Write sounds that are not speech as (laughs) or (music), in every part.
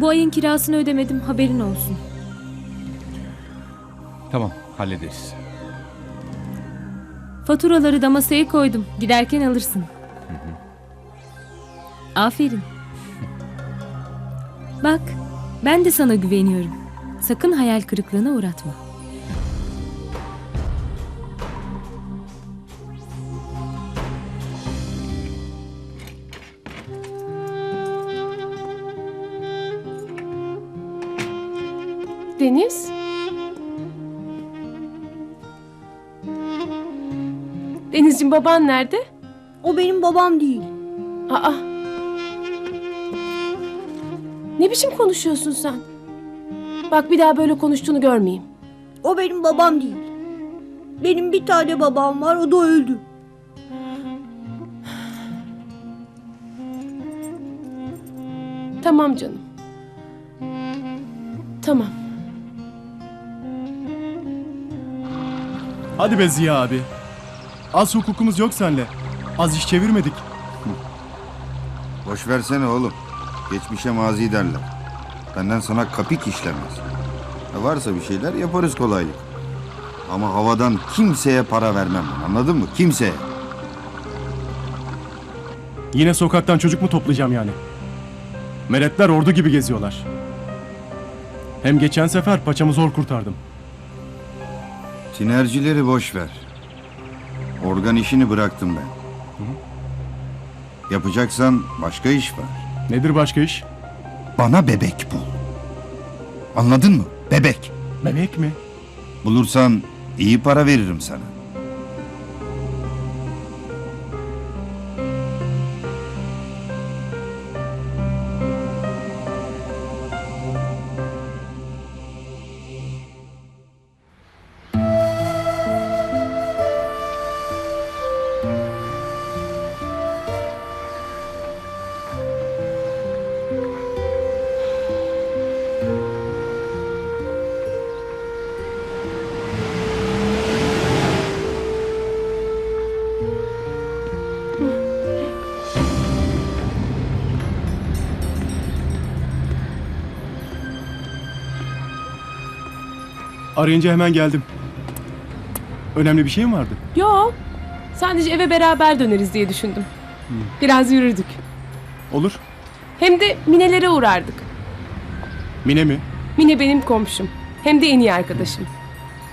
Bu ayın kirasını ödemedim haberin olsun. Tamam hallederiz. Faturaları da masaya koydum. Giderken alırsın. Aferin. Bak, ben de sana güveniyorum. Sakın hayal kırıklığına uğratma. Deniz? Denizciğim baban nerede? O benim babam değil. Aa. Ne biçim konuşuyorsun sen? Bak bir daha böyle konuştuğunu görmeyeyim. O benim babam değil. Benim bir tane babam var o da öldü. Tamam canım. Tamam. Hadi be Ziya abi. Az hukukumuz yok senle. Az iş çevirmedik. Boş versene oğlum. Geçmişe mazi derler. Benden sana kapik işlemez. E varsa bir şeyler yaparız kolaylık. Ama havadan kimseye para vermem ben, anladın mı? Kimseye. Yine sokaktan çocuk mu toplayacağım yani? Meretler ordu gibi geziyorlar. Hem geçen sefer paçamı zor kurtardım. Tinercileri boş ver. Organ işini bıraktım ben. Yapacaksan başka iş var. Nedir başka iş? Bana bebek bul. Anladın mı? Bebek. Bebek mi? Bulursan iyi para veririm sana. Arayınca hemen geldim. Önemli bir şey mi vardı? Yo. Sadece eve beraber döneriz diye düşündüm. Biraz yürürdük. Olur. Hem de Mine'lere uğrardık. Mine mi? Mine benim komşum. Hem de en iyi arkadaşım.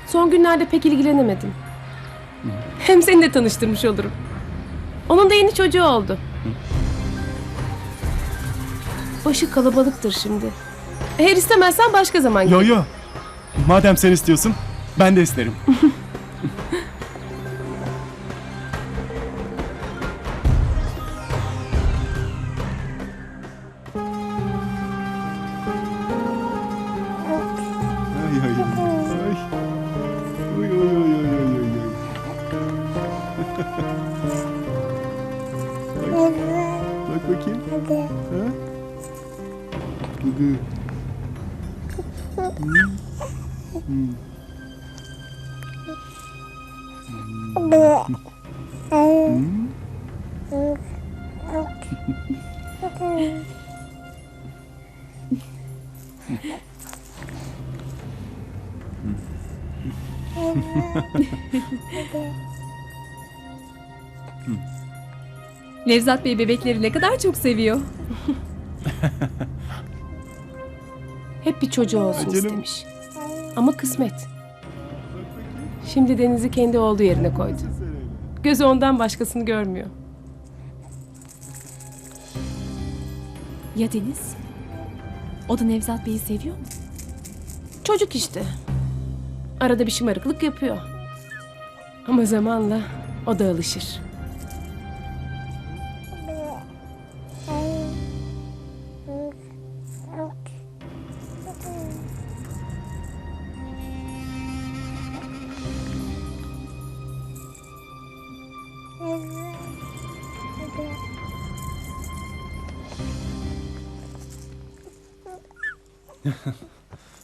Son günlerde pek ilgilenemedim. Hem seni de tanıştırmış olurum. Onun da yeni çocuğu oldu. Başı kalabalıktır şimdi. Eğer istemezsen başka zaman Yo gel. yo. Madem sen istiyorsun, ben de isterim. (laughs) Nevzat Bey bebekleri ne kadar çok seviyor. (laughs) Hep bir çocuğu olsun canım. istemiş. Ama kısmet. Şimdi Deniz'i kendi olduğu yerine koydu. Gözü ondan başkasını görmüyor. Ya Deniz? O da Nevzat Bey'i seviyor mu? Çocuk işte. Arada bir şımarıklık yapıyor. Ama zamanla o da alışır.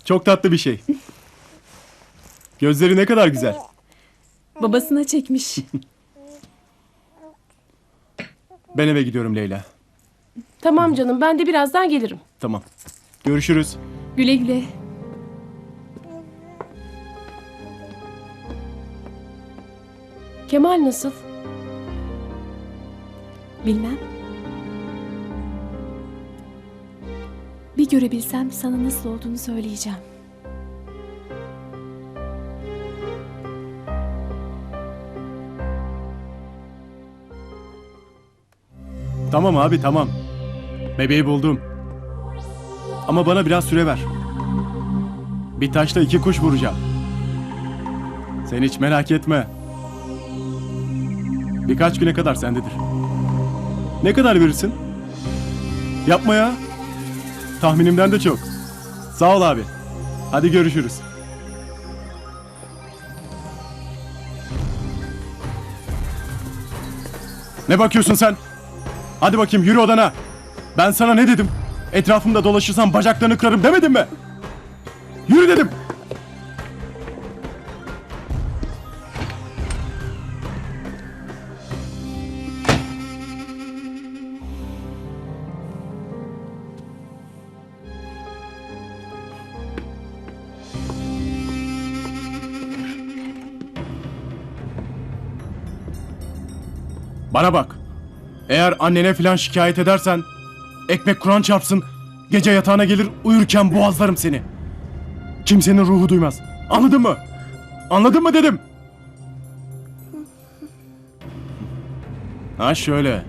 Çok tatlı bir şey. Gözleri ne kadar güzel. Babasına çekmiş. Ben eve gidiyorum Leyla. Tamam canım ben de birazdan gelirim. Tamam. Görüşürüz. Güle güle. Kemal nasıl? Bilmem. Görebilsem sana nasıl olduğunu söyleyeceğim. Tamam abi tamam. Bebeği buldum. Ama bana biraz süre ver. Bir taşla iki kuş vuracağım. Sen hiç merak etme. Birkaç güne kadar sendedir. Ne kadar verirsin? Yapma ya. Tahminimden de çok. Sağ ol abi. Hadi görüşürüz. Ne bakıyorsun sen? Hadi bakayım yürü odana. Ben sana ne dedim? Etrafımda dolaşırsan bacaklarını kırarım demedim mi? Yürü dedim. Bana bak. Eğer annene filan şikayet edersen ekmek kuran çarpsın gece yatağına gelir uyurken boğazlarım seni. Kimsenin ruhu duymaz. Anladın mı? Anladın mı dedim. Ha şöyle.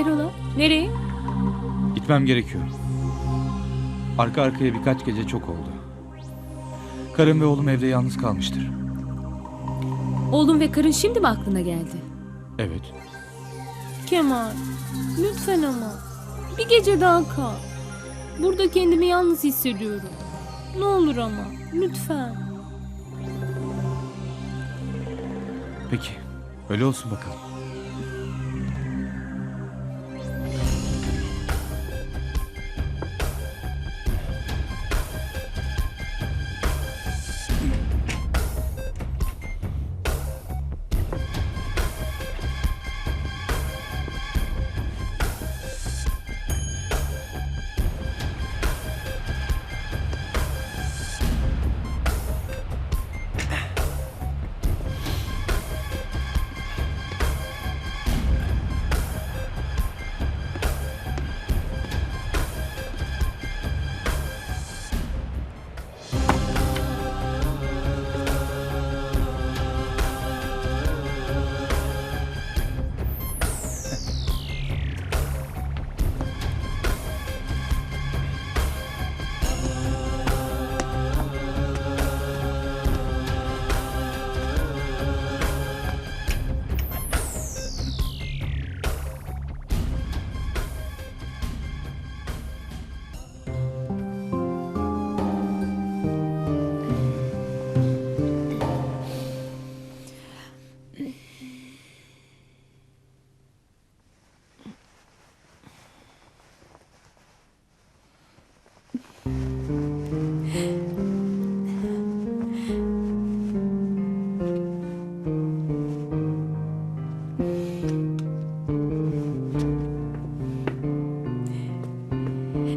Hayrola? Nereye? Gitmem gerekiyor. Arka arkaya birkaç gece çok oldu. Karım ve oğlum evde yalnız kalmıştır. Oğlum ve karın şimdi mi aklına geldi? Evet. Kemal, lütfen ama. Bir gece daha kal. Burada kendimi yalnız hissediyorum. Ne olur ama, lütfen. Peki. Öyle olsun bakalım.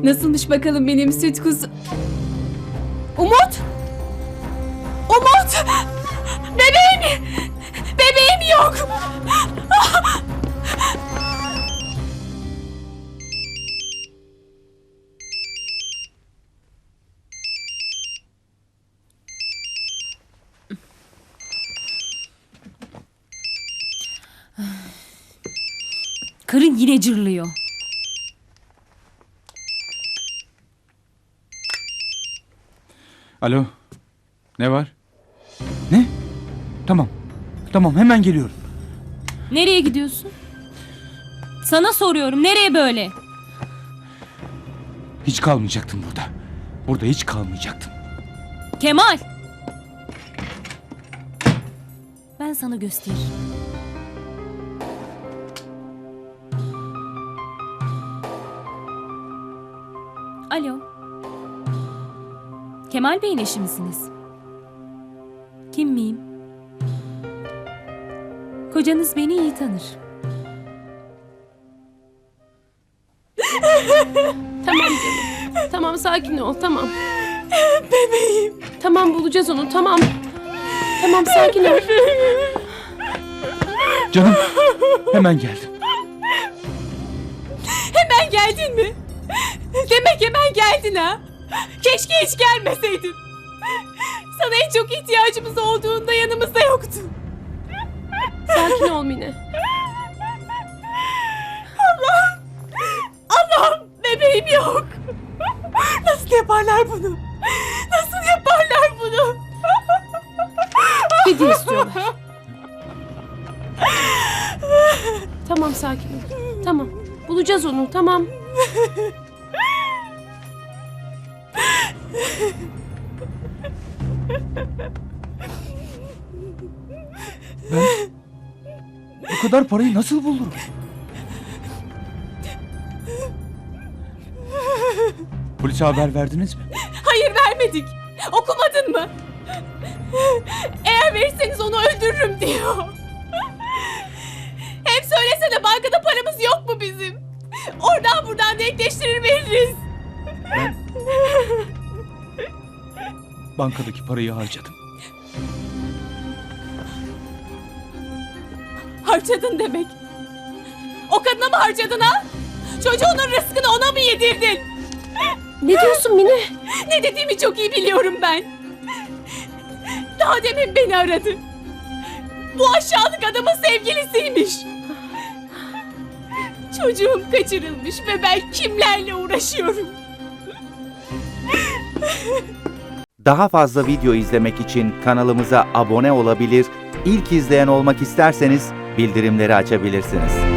Nasılmış bakalım benim süt kuzu? Umut! Umut! Anne! Bebeğim yok! Karı yine cırlıyor. Alo. Ne var? Ne? Tamam. Tamam hemen geliyorum. Nereye gidiyorsun? Sana soruyorum nereye böyle? Hiç kalmayacaktım burada. Burada hiç kalmayacaktım. Kemal! Ben sana gösteririm. Alo. Kemal Bey'in eşi misiniz? Kocanız beni iyi tanır. Tamam canım. Tamam sakin ol tamam. Bebeğim. Tamam bulacağız onu tamam. Tamam sakin ol. Canım hemen geldim. Hemen geldin mi? Demek hemen geldin ha? Keşke hiç gelmeseydin. Sana en çok ihtiyacımız olduğunda yanımızda yoktun. Sakin ol Mine. Allah'ım bebeğim yok. Nasıl yaparlar bunu? Nasıl yaparlar bunu? Fidye istiyorlar. Tamam sakin ol. Tamam. Bulacağız onu tamam. Kadar parayı nasıl bulurum? Polise haber verdiniz mi? Hayır vermedik. Okumadın mı? Eğer verirseniz onu öldürürüm diyor. Hem söylesene bankada paramız yok mu bizim? Oradan buradan denkleştirir veririz. Bankadaki parayı harcadım. Harcadın demek. O kadına mı harcadın ha? Çocuğunun rızkını ona mı yedirdin? Ne diyorsun Mine? Ne dediğimi çok iyi biliyorum ben. Daha demin beni aradı. Bu aşağılık adamın sevgilisiymiş. Çocuğum kaçırılmış ve ben kimlerle uğraşıyorum? Daha fazla video izlemek için kanalımıza abone olabilir, ilk izleyen olmak isterseniz bildirimleri açabilirsiniz.